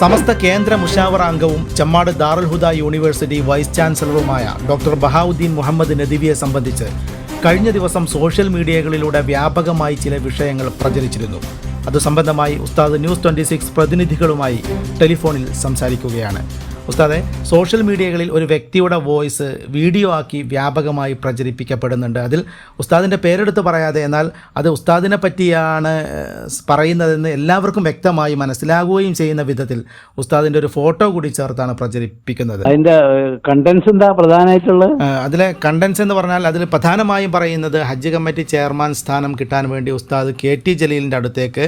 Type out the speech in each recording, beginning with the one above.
സമസ്ത കേന്ദ്ര മുഷാവറ അംഗവും ചെമ്മാട് ദാറുൽ ഹുദ യൂണിവേഴ്സിറ്റി വൈസ് ചാൻസലറുമായ ഡോക്ടർ ബഹാവുദ്ദീൻ മുഹമ്മദ് നദിവിയെ സംബന്ധിച്ച് കഴിഞ്ഞ ദിവസം സോഷ്യൽ മീഡിയകളിലൂടെ വ്യാപകമായി ചില വിഷയങ്ങൾ പ്രചരിച്ചിരുന്നു. അത് സംബന്ധമായി ഉസ്താദ് ന്യൂസ് ട്വന്റി സിക്സ് പ്രതിനിധികളുമായി ടെലിഫോണിൽ സംസാരിക്കുകയാണ്. ഉസ്താദെ സോഷ്യൽ മീഡിയകളിൽ ഒരു വ്യക്തിയുടെ വോയിസ് വീഡിയോ ആക്കി വ്യാപകമായി പ്രചരിപ്പിക്കപ്പെടുന്നുണ്ട്. അതിൽ ഉസ്താദിന്റെ പേരെടുത്ത് പറയാതെ എന്നാൽ അത് ഉസ്താദിനെ പറ്റിയാണ് പറയുന്നതെന്ന് എല്ലാവർക്കും വ്യക്തമായി മനസ്സിലാകുകയും ചെയ്യുന്ന വിധത്തിൽ ഉസ്താദിന്റെ ഒരു ഫോട്ടോ കൂടി ചേർത്താണ് പ്രചരിപ്പിക്കുന്നത്. അതിന്റെ കണ്ടൻസ് എന്താ പ്രധാനമായിട്ടുള്ളത്? അതിലെ കണ്ടൻസ് എന്ന് പറഞ്ഞാൽ അതിൽ പ്രധാനമായും പറയുന്നത് ഹജ്ജ് കമ്മിറ്റി ചെയർമാൻ സ്ഥാനം കിട്ടാൻ വേണ്ടി ഉസ്താദ് കെ ടി ജലീലിന്റെ അടുത്തേക്ക്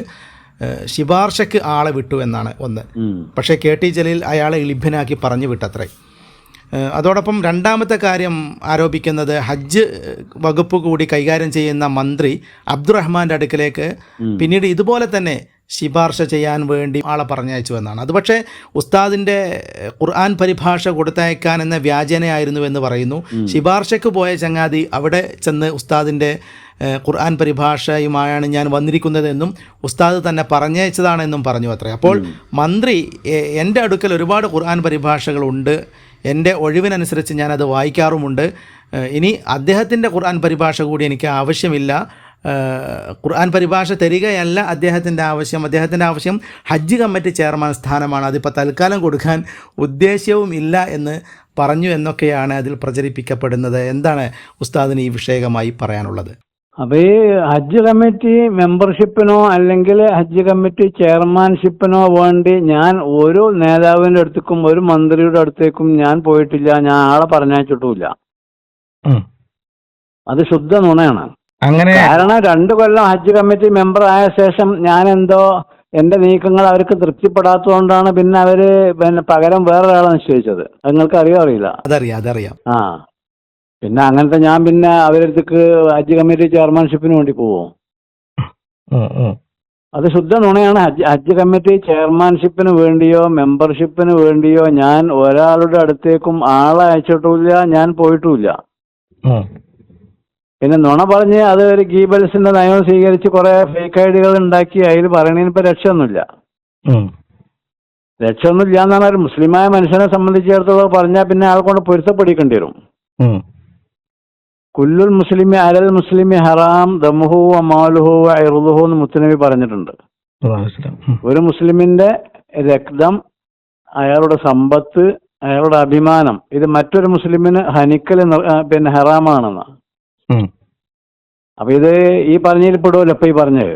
ഏഹ്, ശിപാർശയ്ക്ക് ആളെ വിട്ടു എന്നാണ് ഒന്ന്. പക്ഷേ കെ ടി ജലീൽ അയാളെ ഇളിഭ്യനാക്കി പറഞ്ഞു വിട്ടത്രേ. അതോടൊപ്പം രണ്ടാമത്തെ കാര്യം ആരോപിക്കുന്നത് ഹജ്ജ് വകുപ്പ് കൂടി കൈകാര്യം ചെയ്യുന്ന മന്ത്രി അബ്ദുറഹ്മാന്റെ അടുക്കലേക്ക് പിന്നീട് ഇതുപോലെ തന്നെ ശിപാർശ ചെയ്യാൻ വേണ്ടി ആളെ പറഞ്ഞയച്ചു എന്നാണ്. അത് പക്ഷേ ഉസ്താദിന്റെ ഖുർആൻ പരിഭാഷ കൊടുത്തയക്കാൻ എന്ന വ്യാജനയായിരുന്നു എന്ന് പറയുന്നു. ശിപാർശയ്ക്ക് പോയ ചങ്ങാതി അവിടെ ചെന്ന് ഉസ്താദിന്റെ ഖുർആൻ പരിഭാഷയുമായാണ് ഞാൻ വന്നിരിക്കുന്നതെന്നും ഉസ്താദ് തന്നെ പറഞ്ഞയച്ചതാണെന്നും പറഞ്ഞു അത്രേ. അപ്പോൾ മന്ത്രി എന്റെ അടുക്കൽ ഒരുപാട് ഖുർആൻ പരിഭാഷകളുണ്ട്. എന്റെ ഒഴിവിനനുസരിച്ച് ഞാനത് വായിക്കാറുമുണ്ട്. ഇനി അദ്ദേഹത്തിന്റെ ഖുർആൻ പരിഭാഷ കൂടി എനിക്ക് ആവശ്യമില്ല. ഖുർആൻ പരിഭാഷ തരികയല്ല അദ്ദേഹത്തിന്റെ ആവശ്യം. അദ്ദേഹത്തിന്റെ ആവശ്യം ഹജ്ജ് കമ്മിറ്റി ചെയർമാൻ സ്ഥാനമാണ്. അതിപ്പോൾ തൽക്കാലം കൊടുക്കാൻ ഉദ്ദേശ്യവും ഇല്ല എന്ന് പറഞ്ഞു എന്നൊക്കെയാണ് അതിൽ പ്രചരിപ്പിക്കപ്പെടുന്നത്. എന്താണ് ഉസ്താദിന് ഈ വിഷയകമായി പറയാനുള്ളത്? അപ്പൊ ഈ ഹജ്ജ് കമ്മിറ്റി മെമ്പർഷിപ്പിനോ അല്ലെങ്കിൽ ഹജ്ജ് കമ്മിറ്റി ചെയർമാൻഷിപ്പിനോ വേണ്ടി ഞാൻ ഒരു നേതാവിന്റെ അടുത്തേക്കും ഒരു മന്ത്രിയുടെ അടുത്തേക്കും ഞാൻ പോയിട്ടില്ല. ഞാൻ ആളെ പറഞ്ഞയച്ചിട്ടുമില്ല. അത് ശുദ്ധ നുണയാണ്. അങ്ങനെ കാരണം രണ്ടു കൊല്ലം ഹജ്ജ് കമ്മിറ്റി മെമ്പർ ആയ ശേഷം ഞാൻ എന്തോ എന്റെ നീക്കങ്ങൾ അവർക്ക് തൃപ്തിപ്പെടാത്തതുകൊണ്ടാണ് പിന്നെ അവർ പിന്നെ പകരം വേറൊരാളെ നിശ്ചയിച്ചത്. നിങ്ങൾക്ക് അറിയോ അറിയില്ല. അതറിയാം അതറിയാം. ആ. പിന്നെ അങ്ങനത്തെ ഞാൻ പിന്നെ അവരടുത്തേക്ക് ഹജ്ജ് കമ്മിറ്റി ചെയർമാൻഷിപ്പിന് വേണ്ടി പോവും. അത് ശുദ്ധ നുണയാണ്. ഹജ്ജ് ഹജ്ജ് കമ്മിറ്റി ചെയർമാൻഷിപ്പിന് വേണ്ടിയോ മെമ്പർഷിപ്പിന് വേണ്ടിയോ ഞാൻ ഒരാളുടെ അടുത്തേക്കും ആളെ അയച്ചിട്ടില്ല ഞാൻ പോയിട്ടുമില്ല പിന്നെ നുണ പറഞ്ഞ് അത് ഒരു ഗീബൽസിന്റെ നയം സ്വീകരിച്ച് കുറെ ഫേക്ക് ഐഡികൾ ഉണ്ടാക്കി അതിൽ പറയണതിന് ഇപ്പൊ രക്ഷയൊന്നുമില്ല രക്ഷയൊന്നുമില്ല എന്നാണ് ഒരു മുസ്ലിമായ മനുഷ്യനെ സംബന്ധിച്ചിടത്തോളം പറഞ്ഞാൽ പിന്നെ ആൾക്കൊണ്ട് കൊണ്ട് പൊരുത്തപ്പെടിക്കേണ്ടി വരും. കുല്ലുൽ മുസ്ലിമി അലൽ മുസ്ലിമി ഹറാം ദമുഹു അമാലുഹു അയറുദുഹു എന്ന് മുത്തനബി പറഞ്ഞിട്ടുണ്ട്. ഒരു മുസ്ലിമിന്റെ രക്തം അയാളുടെ സമ്പത്ത് അയാളുടെ അഭിമാനം ഇത് മറ്റൊരു മുസ്ലിമിന് ഹനിക്കൽ പിന്നെ ഹറാമാണെന്ന്. അപ്പൊ ഇത് ഈ പറഞ്ഞതിൽ പെടുമല്ലോ ഇപ്പൊ ഈ പറഞ്ഞത്?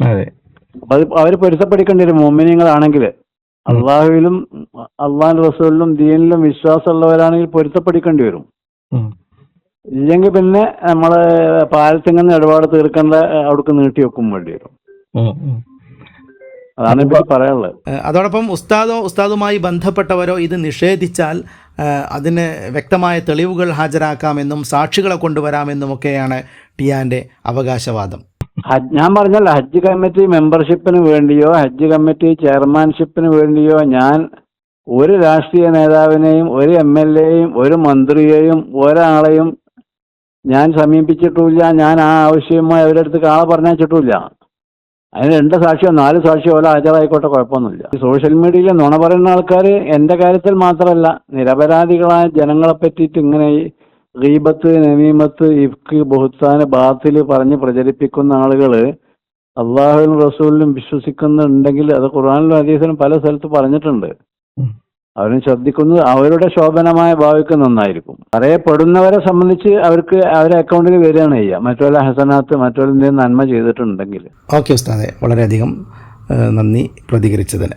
അതെ. അപ്പൊ അവർ പൊരുത്തപ്പെടിക്കേണ്ടി വരും മോമിനിയങ്ങളാണെങ്കിൽ അള്ളാഹുവിലും അള്ളാഹു റസൂലിലും ദീനിലും വിശ്വാസമുള്ളവരാണെങ്കിൽ പൊരുത്തപ്പെടിക്കേണ്ടി വരും. ഇല്ലെങ്കിൽ പിന്നെ നമ്മൾ പാലത്തിങ്ങന്ന് ഇടപാട് തീർക്കേണ്ട അവിടേക്ക് നീട്ടി വെക്കും വേണ്ടി വരും. അതാണ് ഇപ്പൊ പറയാനുള്ളത്. അതോടൊപ്പം ഉസ്താദോ ഉസ്താദുമായി ബന്ധപ്പെട്ടവരോ ഇത് നിഷേധിച്ചാൽ അതിന് വ്യക്തമായ തെളിവുകൾ ഹാജരാക്കാമെന്നും സാക്ഷികളെ കൊണ്ടുവരാമെന്നും ഒക്കെയാണ് ടിയാന്റെ അവകാശവാദം. ഞാൻ പറഞ്ഞല്ല ഹജ്ജ് കമ്മിറ്റി മെമ്പർഷിപ്പിന് വേണ്ടിയോ ഹജ്ജ് കമ്മിറ്റി ചെയർമാൻഷിപ്പിന് വേണ്ടിയോ ഞാൻ ഒരു രാഷ്ട്രീയ നേതാവിനെയും ഒരു എം എൽ എയും ഒരു മന്ത്രിയെയും ഒരാളെയും ഞാൻ സമീപിച്ചിട്ടുമില്ല ഞാൻ ആ ആവശ്യമായി അവരുടെ അടുത്ത് കാള പറഞ്ഞിട്ടുമില്ല അതിന് രണ്ട് സാക്ഷിയോ നാല് സാക്ഷിയോ ഓല ഹാജരായിക്കോട്ടെ കുഴപ്പമൊന്നുമില്ല. സോഷ്യൽ മീഡിയയിൽ നുണ പറയുന്ന ആൾക്കാർ എന്റെ കാര്യത്തിൽ മാത്രമല്ല നിരപരാധികളായ ജനങ്ങളെ പറ്റിയിട്ട് ഇങ്ങനെ ഗീബത്ത് നമീമത്ത് ഇഫ്ക്ക് ബഹുത്താന് ബാത്തിൽ പറഞ്ഞ് പ്രചരിപ്പിക്കുന്ന ആളുകൾ അള്ളാഹുവിനും റസൂലിനും വിശ്വസിക്കുന്നുണ്ടെങ്കിൽ അത് ഖുർആാനിലും ഹദീസിലും പല സ്ഥലത്ത് പറഞ്ഞിട്ടുണ്ട്. അവരും ശ്രദ്ധിക്കുന്നത് അവരുടെ ശോഭനമായ ഭാവിക്ക് നന്നായിരിക്കും. അറിയപ്പെടുന്നവരെ സംബന്ധിച്ച് അവർക്ക് അവരെ അക്കൗണ്ടിൽ വരികയാണ് ചെയ്യുക. മറ്റുള്ള ഹസനാത്ത് മറ്റുള്ള നന്മ ചെയ്തിട്ടുണ്ടെങ്കിൽ. ഓക്കെ വളരെയധികം നന്ദി പ്രതികരിച്ചതിന്.